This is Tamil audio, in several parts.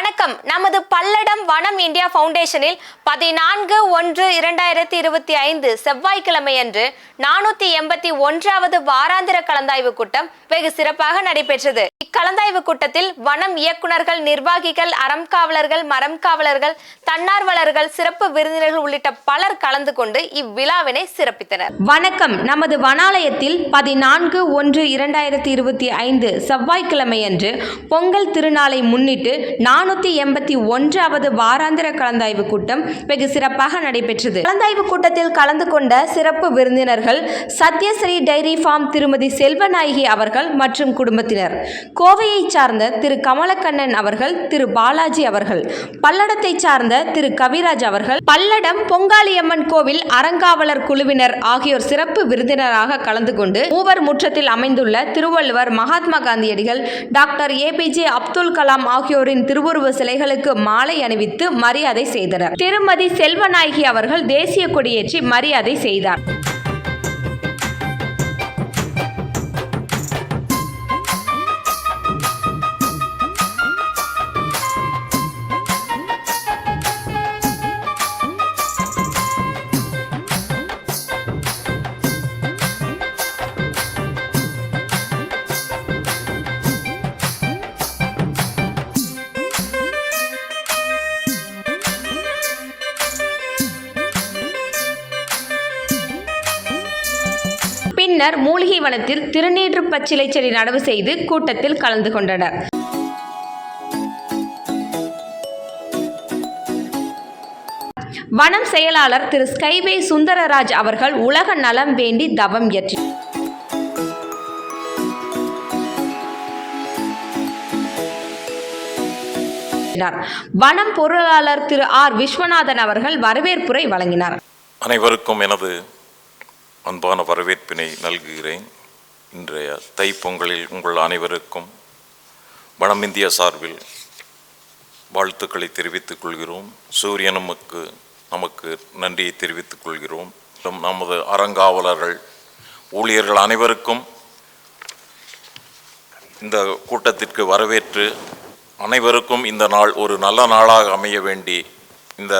வணக்கம். நமது பல்லடம் வனம் இந்தியா ஃபவுண்டேஷனில் பதினான்கு ஒன்று இரண்டாயிரத்தி இருபத்தி ஐந்து செவ்வாய்க்கிழமையன்று நானூத்தி எண்பத்தி ஒன்றாவது வாராந்திர கலந்தாய்வு கூட்டம் வெகு சிறப்பாக நடைபெற்றது. இக்கலந்தாய்வு கூட்டத்தில் வனம் இயக்குனர்கள் நிர்வாகிகள் அறம் காவலர்கள் மரம் காவலர்கள் தன்னார்வலர்கள் சிறப்பு விருந்தினர்கள் உள்ளிட்ட பலர் கலந்து கொண்டு இவ்விழாவினை சிறப்பித்தனர். வணக்கம். நமது வனாலயத்தில் பதினான்கு ஒன்று இரண்டாயிரத்தி இருபத்தி ஐந்து செவ்வாய்க்கிழமை அன்று பொங்கல் திருநாளை முன்னிட்டு நானூத்தி எண்பத்தி ஒன்றாவது வாராந்திர கலந்தாய்வு கூட்டம் வெகு சிறப்பாக நடைபெற்றது. கலந்தாய்வு கூட்டத்தில் கலந்து கொண்ட சிறப்பு விருந்தினர்கள் சத்யஸ்ரீ டைரி ஃபார்ம் திருமதி செல்வநாயகி அவர்கள் மற்றும் குடும்பத்தினர். கோவையைச் சார்ந்த திரு கமலக்கண்ணன் அவர்கள் திரு பாலாஜி அவர்கள் பல்லடத்தைச் சார்ந்த திரு கவிராஜ் அவர்கள் பல்லடம் பொங்காளியம்மன் கோவில் அறங்காவலர் குழுவினர் ஆகியோர் சிறப்பு விருந்தினராக கலந்து கொண்டு மூவர் முற்றத்தில் அமைந்துள்ள திருவள்ளுவர் மகாத்மா காந்தியடிகள் டாக்டர் ஏபிஜே அப்துல் கலாம் ஆகியோரின் திருவுருவ சிலைகளுக்கு மாலை அணிவித்து மரியாதை செய்தனர். திருமதி செல்வநாயகி அவர்கள் தேசிய கொடியேற்றி மரியாதை செய்தார். பின்னர் மூலிகை வனத்தில் திருநீற்று பச்சிலை செடி நடவு செய்து கூட்டத்தில் கலந்து கொண்டனர். வனம் செயலாளர் திரு. ஸ்கைவே சுந்தரராஜ் அவர்கள் உலக நலம் வேண்டி தவம் இயற்றி வனம் பொருளாளர் திரு. ஆர். விஸ்வநாதன் அவர்கள் வரவேற்புரை வழங்கினார். அனைவருக்கும் எனது அன்பான வரவேற்பினை நல்குகிறேன். இன்றைய தைப்பொங்கலில் உங்கள் அனைவருக்கும் வனம் இந்திய சார்பில் வாழ்த்துக்களை தெரிவித்துக் கொள்கிறோம். சூரியன் நமக்கு நன்றியை தெரிவித்துக் கொள்கிறோம். நமது அறங்காவலர்கள் ஊழியர்கள் அனைவருக்கும் இந்த கூட்டத்திற்கு வரவேற்று அனைவருக்கும் இந்த நாள் ஒரு நல்ல நாளாக அமைய வேண்டி இந்த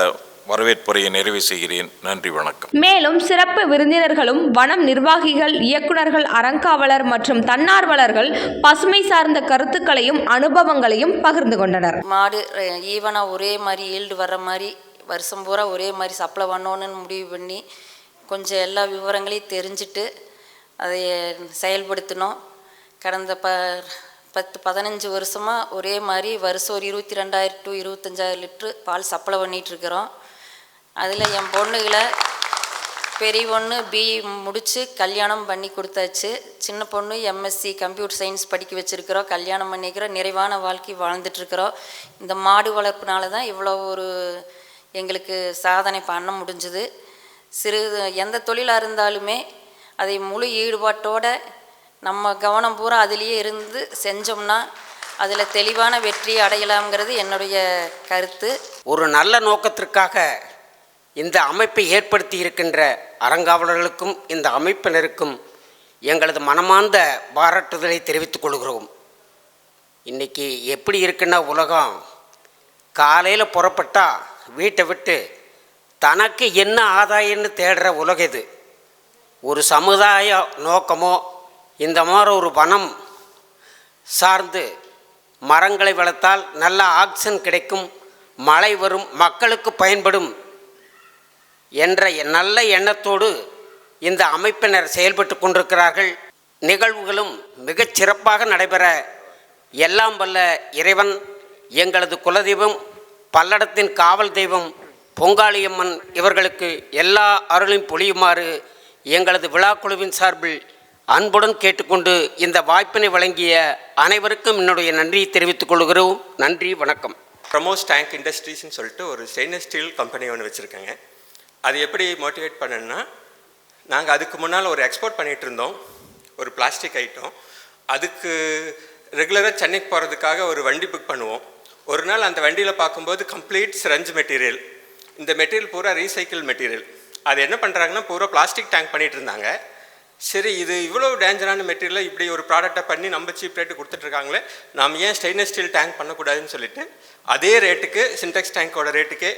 வரவேற்புரையை நிறைவு செய்கிறேன். நன்றி வணக்கம். மேலும் சிறப்பு விருந்தினர்களும் வனம் நிர்வாகிகள் இயக்குனர்கள் அறங்காவலர் மற்றும் தன்னார்வலர்கள் பசுமை சார்ந்த கருத்துக்களையும் அனுபவங்களையும் பகிர்ந்து கொண்டனர். மாடு ஈவனாக ஒரே மாதிரி ஈல்டு வர்ற மாதிரி வருஷம் பூரா ஒரே மாதிரி சப்ளை பண்ணணுன்னு முடிவு பண்ணி கொஞ்சம் எல்லா விவரங்களையும் தெரிஞ்சுட்டு அதை செயல்படுத்தினோம். கடந்த ப பத்து பதினஞ்சு வருஷமாக ஒரே மாதிரி வருஷம் ஒரு இருபத்தி ரெண்டாயிரம் டு இருபத்தஞ்சாயிரம் லிட்ரு பால் சப்ளை பண்ணிகிட்ருக்குறோம் அதில் என் பொண்ணுகளை பெரிய பொண்ணு பிஇ முடித்து கல்யாணம் பண்ணி கொடுத்தாச்சு. சின்ன பொண்ணு எம்எஸ்சி கம்ப்யூட்டர் சயின்ஸ் படிக்க வச்சுருக்கிறோம். கல்யாணம் பண்ணிக்கிறோம். நிறைவான வாழ்க்கை வாழ்ந்துட்டுருக்குறோம். இந்த மாடு வளர்ப்புனால தான் இவ்வளோ ஒரு எங்களுக்கு சாதனை பண்ண முடிஞ்சுது. சிறு எந்த தொழிலாக இருந்தாலுமே அதை முழு ஈடுபாட்டோட நம்ம கவனம் பூரா அதிலேயே இருந்து செஞ்சோம்னா அதில் தெளிவான வெற்றி அடையலாம்ங்கிறது என்னுடைய கருத்து. ஒரு நல்ல நோக்கத்திற்காக இந்த அமைப்பை ஏற்படுத்தி இருக்கின்ற அறங்காவலர்களுக்கும் இந்த அமைப்பினருக்கும் எங்களது மனமார்ந்த பாராட்டுதலை தெரிவித்துக் கொள்கிறோம். இன்றைக்கி எப்படி இருக்குன்னா உலகம் காலையில் புறப்பட்டால் வீட்டை விட்டு தனக்கு என்ன ஆதாயம்னு தேடுற உலகம் இது. ஒரு சமுதாய நோக்கமோ இந்த மாதிரி ஒரு வனம் சார்ந்து மரங்களை வளர்த்தால் நல்ல ஆக்சிஜன் கிடைக்கும் மழை வரும் மக்களுக்கு பயன்படும் என்ற நல்ல எண்ணத்தோடு இந்த அமைப்பினர் செயல்பட்டு கொண்டிருக்கிறார்கள். நிகழ்வுகளும் மிகச் சிறப்பாக நடைபெற எல்லாம் வல்ல இறைவன் எங்களது குலதெய்வம் பல்லடத்தின் காவல் தெய்வம் பொங்காளியம்மன் இவர்களுக்கு எல்லா அருளையும் பொழியுமாறு எங்களது விழாக்குழுவின் சார்பில் அன்புடன் கேட்டுக்கொண்டு இந்த வாய்ப்பினை வழங்கிய அனைவருக்கும் என்னுடைய நன்றியை தெரிவித்துக் கொள்கிறோம். நன்றி வணக்கம். ப்ரமோஸ் டேங்க் இண்டஸ்ட்ரீஸ்னு சொல்லிட்டு ஒரு ஸ்டெயின்லெஸ் ஸ்டீல் கம்பெனி ஒன்று வச்சுருக்கேங்க. அது எப்படி மோட்டிவேட் பண்ணேன்னா நாங்கள் அதுக்கு முன்னால் ஒரு எக்ஸ்போர்ட் பண்ணிகிட்டு இருந்தோம். ஒரு பிளாஸ்டிக் ஐட்டம் அதுக்கு ரெகுலராக சென்னைக்கு போகிறதுக்காக ஒரு வண்டி புக் பண்ணுவோம். ஒரு நாள் அந்த வண்டியில் பார்க்கும்போது கம்ப்ளீட் ஸ்ரஞ்ச் மெட்டீரியல் இந்த மெட்டீரியல் பூரா ரீசைக்கிள் மெட்டீரியல் அது என்ன பண்ணுறாங்கன்னா பூரா பிளாஸ்டிக் டேங்க் பண்ணிகிட்டு இருந்தாங்க. சரி இது இவ்வளோ டேஞ்சரான மெட்டீரியலை இப்படி ஒரு ப்ராடக்ட்டை பண்ணி நம்ம சீப் ரேட்டு கொடுத்துட்ருக்காங்களே நாம் ஏன் ஸ்டெயின்லெஸ் ஸ்டீல் டேங்க் பண்ணக்கூடாதுன்னு சொல்லிட்டு அதே ரேட்டுக்கு சின்டெக்ஸ் டேங்கோட ரேட்டுக்கே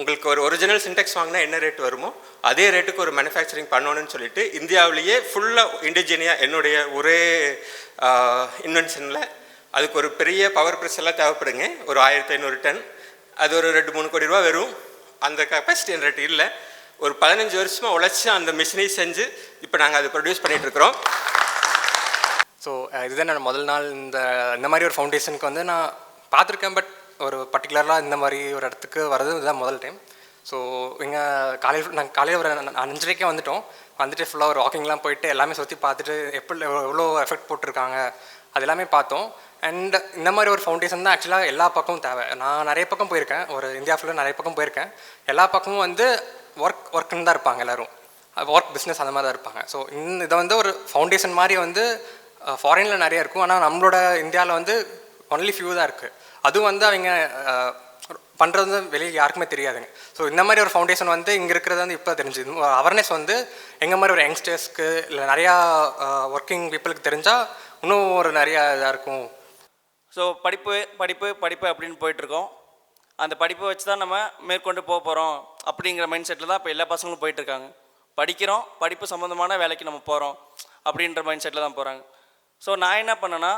உங்களுக்கு ஒரு ஒரிஜினல் சின்டெக்ஸ் வாங்கினா என்ன ரேட் வருமோ அதே ரேட்டுக்கு ஒரு மேனுஃபேக்சரிங் பண்ணணும்னு சொல்லிட்டு இந்தியாவிலேயே ஃபுல்லாக இண்டிஜினியாக என்னுடைய ஒரே இன்வென்ஷனில் அதுக்கு ஒரு பெரிய பவர் ப்ரெஸ் எல்லாம் தேவைப்படுங்க. ஒரு ஆயிரத்தி ஐநூறு டன் அது ஒரு ரெண்டு மூணு கோடி ரூபா வரும் அந்த கெப்பாசிட்டி ரேட் இல்லை. ஒரு பதினஞ்சு வருஷமாக உழைச்சி அந்த மிஷினை செஞ்சு இப்போ நாங்கள் அதை ப்ரொடியூஸ் பண்ணிகிட்ருக்குறோம் ஸோ இதுதான் நான் முதல் நாள். இந்த இந்த மாதிரி ஒரு ஃபவுண்டேஷனுக்கு வந்து நான் பார்த்துருக்கேன் பட் ஒரு பர்டிகுலராக இந்த மாதிரி ஒரு இடத்துக்கு வர்றது இதுதான் முதல் டைம் ஸோ இங்கே காலையில் நாங்கள் காலையில் ஒரு அஞ்சரைக்கே வந்துவிட்டோம் வந்துட்டு ஃபுல்லாக ஒரு வாக்கிங்லாம் போயிட்டு எல்லாமே சுற்றி பார்த்துட்டு எப்படி எவ்வளோ எஃபெக்ட் போட்டிருக்காங்க அது எல்லாமே பார்த்தோம். அண்ட் இந்த மாதிரி ஒரு ஃபவுண்டேஷன் தான் ஆக்சுவலாக எல்லா பக்கமும் தேவை. நான் நிறைய பக்கம் போயிருக்கேன். ஒரு இந்தியா ஃபுல்லாக நிறைய பக்கம் போயிருக்கேன். எல்லா பக்கமும் வந்து ஒர்க் ஒர்க்குன்னு தான் இருப்பாங்க எல்லோரும். ஒர்க் பிஸ்னஸ் அந்த மாதிரி தான் இருப்பாங்க. ஸோ இந்த இதை வந்து ஒரு ஃபவுண்டேஷன் மாதிரி வந்து ஃபாரினில் நிறைய இருக்கும். ஆனால் நம்மளோட இந்தியாவில் வந்து ஒன்லி ஃபியூ தான் இருக்குது அதுவும் வந்து அவங்க பண்ணுறது வந்து வெளியே யாருக்குமே தெரியாதுங்க. ஸோ இந்த மாதிரி ஒரு ஃபவுண்டேஷன் வந்து இங்கே இருக்கிறது வந்து இப்போ தெரிஞ்சுது. அவேர்னஸ் வந்து எங்கள் மாதிரி ஒரு யங்ஸ்டர்ஸ்க்கு இல்லை நிறையா ஒர்க்கிங் பீப்புளுக்கு தெரிஞ்சால் இன்னும் ஒரு நிறையா இதாக இருக்கும். ஸோ படிப்பு படிப்பு படிப்பு அப்படின்னு போயிட்டுருக்கோம். அந்த படிப்பை வச்சு தான் நம்ம மேற்கொண்டு போக போகிறோம் அப்படிங்கிற மைண்ட் செட்டில் தான் இப்போ எல்லா பசங்களும் போயிட்டுருக்காங்க. படிக்கிறோம் படிப்பு சம்மந்தமான வேலைக்கு நம்ம போகிறோம் அப்படின்ற மைண்ட் செட்டில் தான் போகிறாங்க ஸோ நான் என்ன பண்ணேன்னா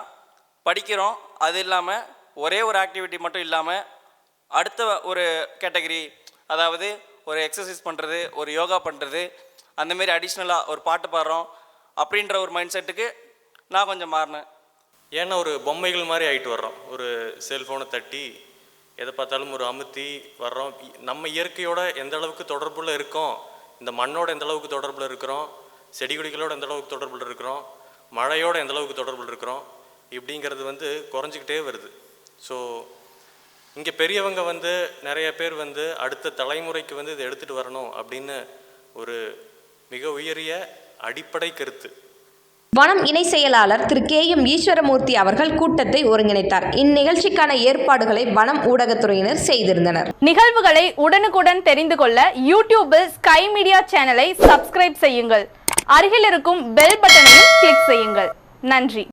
படிக்கிறோம் அது இல்லாமல் ஒரே ஒரு ஆக்டிவிட்டி மட்டும் இல்லாமல் அடுத்த ஒரு கேட்டகரி அதாவது ஒரு எக்ஸசைஸ் பண்ணுறது ஒரு யோகா பண்ணுறது அந்தமாரி அடிஷ்னலாக ஒரு பாட்டு பாடுறோம் அப்படின்ற ஒரு மைண்ட் செட்டுக்கு நான் கொஞ்சம் மாறினேன். ஏன்னா ஒரு பொம்மைகள் மாதிரி ஆகிட்டு வர்றோம். ஒரு செல்ஃபோனை தட்டி எதை பார்த்தாலும் ஒரு அமுத்தி வர்றோம். நம்ம இயற்கையோட எந்த அளவுக்கு தொடர்பில் இருக்கோம் இந்த மண்ணோட எந்த அளவுக்கு தொடர்பில் இருக்கிறோம் செடி கொடிகளோட எந்த அளவுக்கு தொடர்பில் இருக்கிறோம் மழையோட எந்த அளவுக்கு தொடர்பில் இருக்கிறோம் இப்படிங்கிறது வந்து குறைஞ்சிக்கிட்டே வருது. ஸோ இங்கே பெரியவங்க வந்து நிறைய பேர் வந்து அடுத்த தலைமுறைக்கு வந்து இதை எடுத்துகிட்டு வரணும் அப்படின்னு ஒரு மிக உயரிய அடிப்படை கருத்து. வனம் இணை செயலாளர் திரு கே எம் ஈஸ்வரமூர்த்தி அவர்கள் கூட்டத்தை ஒருங்கிணைத்தார். இந்நிகழ்ச்சிக்கான ஏற்பாடுகளை வனம் ஊடகத்துறையினர் செய்திருந்தனர். நிகழ்வுகளை உடனுக்குடன் தெரிந்து கொள்ள யூடியூபில் ஸ்கை மீடியா சேனலை சப்ஸ்கிரைப் செய்யுங்கள். அருகில் இருக்கும் பெல் பட்டனையும் கிளிக் செய்யுங்கள். நன்றி.